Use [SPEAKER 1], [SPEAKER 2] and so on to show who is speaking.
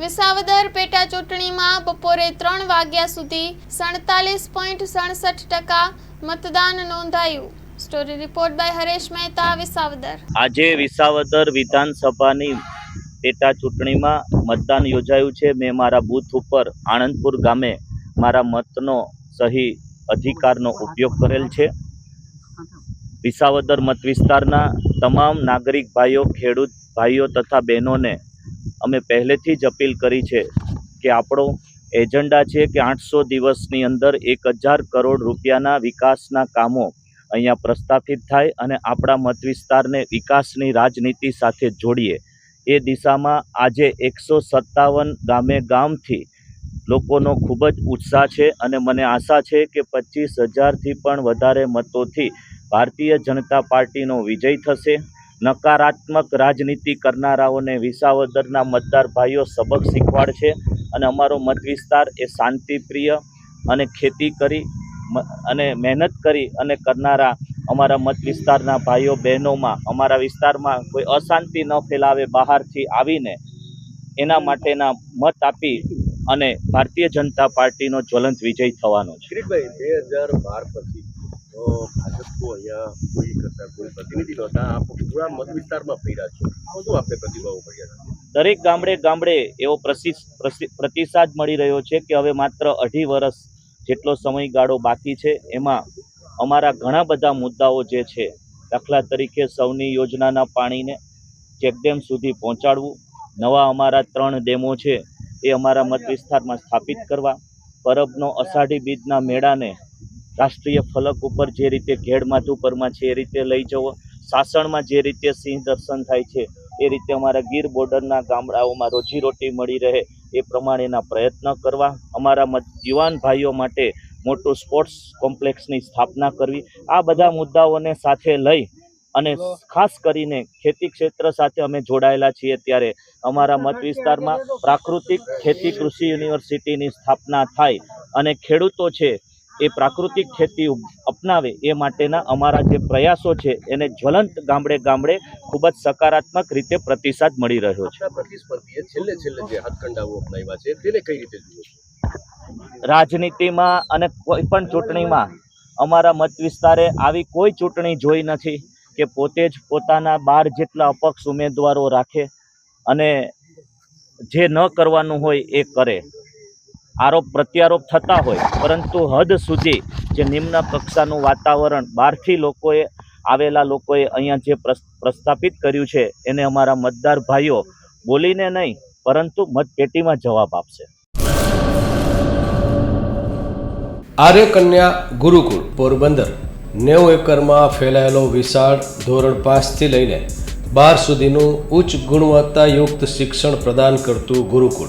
[SPEAKER 1] વિસાવદર પેટા ચૂંટણીમાં બપોરે ત્રણ વાગ્યા સુધી સડતાલીસ પોઈન્ટ સડસઠ ટકા મતદાન નોંધાયું. Story report by Haresh Mehta Visavadar.
[SPEAKER 2] આજે વિસાવદર વિધાનસભાની પેટા ચૂંટણીમાં મતદાન યોજાયું છે. મેં મારા બૂથ ઉપર આણંદપુર ગામે મારા મતનો સહી અધિકારનો ઉપયોગ કરેલ છે. વિસાવદર મત વિસ્તારના તમામ નાગરિક ભાઈઓ, ખેડૂત ભાઈઓ તથા બહેનોને અમે પહેલેથી જ અપીલ કરી છે કે આપણો એજન્ડા છે કે આઠસો દિવસની અંદર એક હજાર કરોડ રૂપિયાના વિકાસના કામો અહીંયા પ્રસ્થાપિત થાય અને આપણા મત વિસ્તારને વિકાસની રાજનીતિ સાથે જોડીએ. એ દિશામાં આજે એકસો સત્તાવન ગામે ગામથી લોકોનો ખૂબ જ ઉત્સાહ છે અને મને આશા છે કે પચીસ હજારથી પણ વધારે મતોથી ભારતીય જનતા પાર્ટીનો વિજય થશે. નકારાત્મક રાજનીતિ કરનારાઓને વિસાવદરના મતદાર ભાઈઓ સબક શીખવાડશે અને અમારો મત વિસ્તાર એ શાંતિપ્રિય અને ખેતી કરી અને મહેનત કરી અને કરનારા અમારા મત વિસ્તારના ભાઈઓ, બહેનોમાં, અમારા વિસ્તારમાં કોઈ અશાંતિ ન ફેલાવે બહારથી આવીને એના માટેના મત આપી અને ભારતીય જનતા પાર્ટીનો જ્વલંત વિજય થવાનો છે.
[SPEAKER 3] બે હજાર બાર પછી તો ભાજપનું અહીંયા કોઈ કરતા કોઈ પ્રતિનિધિ નહોતા. આપ પૂરા મત વિસ્તારમાં ફર્યા છો. શું આપણે પ્રતિભાવો કર્યા હતા?
[SPEAKER 2] દરેક ગામડે ગામડે એવો પ્રતિસાદ મળી રહ્યો છે કે હવે માત્ર અઢી વર્ષ જેટલો સમયગાળો બાકી છે. એમાં અમારા ઘણા બધા મુદ્દાઓ જે છે, દાખલા તરીકે સૌની યોજનાના પાણીને ચેકડેમ સુધી પહોંચાડવું, નવા અમારા ત્રણ ડેમો છે એ અમારા મત વિસ્તારમાં સ્થાપિત કરવા, પરબનો અષાઢી બીજના મેળાને રાષ્ટ્રીય ફલક ઉપર જે રીતે ઘેડ માધુપરમાં છે એ રીતે લઈ જવો. સાસણમાં જે રીતે સિંહ દર્શન થાય છે એ રીતે અમારા ગીર બોર્ડરના ગામડાઓમાં રોજીરોટી મળી રહે એ પ્રમાણેના પ્રયત્ન કરવા. અમારા મત યુવાન ભાઈઓ માટે મોટું સ્પોર્ટ્સ કોમ્પ્લેક્સની સ્થાપના કરવી. આ બધા મુદ્દાઓને સાથે લઈ અને ખાસ કરીને ખેતી ક્ષેત્ર સાથે અમે જોડાયેલા છીએ ત્યારે અમારા મત વિસ્તારમાં પ્રાકૃતિક ખેતી કૃષિ યુનિવર્સિટીની સ્થાપના થાય અને ખેડૂતો છે એ પ્રાકૃતિક ખેતી અપનાવે એ માટેના અમારા જે પ્રયાસો છે એને જ્વલંત ગામડે ગામડે ખૂબ જ સકારાત્મક રીતે પ્રતિસાદ મળી રહ્યો છે.
[SPEAKER 3] પ્રતિસ્પર્ધીએ છેલ્લે છેલ્લે જે હાથકંડાઓ અપનાવ્યા છે તેને કઈ રીતે
[SPEAKER 2] રાજનીતિમાં અને કોઈ પણ ચૂંટણીમાં અમારા મત વિસ્તારે આવી કોઈ ચૂંટણી જોઈ નથી કે પોતે જ પોતાના બાર જેટલા અપક્ષ ઉમેદવારો રાખે અને જે ન કરવાનું હોય એ કરે. આરોપ પ્રત્યારોપ થતા હોય. પરંતુ હદ સુધી જે નિમ્ન કક્ષાનું વાતાવરણ બહારથી લોકોએ, આવેલા લોકોએ અહીંયા જે પ્રસ- પ્રસ્થાપિત કર્યું છે, એને અમારા મતદાર ભાઈઓ બોલીને નહીં, પરંતુ મતપેટીમાં જવાબ આપશે.
[SPEAKER 4] આર્યકન્યા ગુરુકુળ, પોરબંદર. નેવું એકરમાં ફેલાયેલો વિશાળ ધોરણ પાંચથી લઈને બાર સુધીનું ઉચ્ચ ગુણવત્તાયુક્ત શિક્ષણ પ્રદાન કરતું ગુરુકુળ.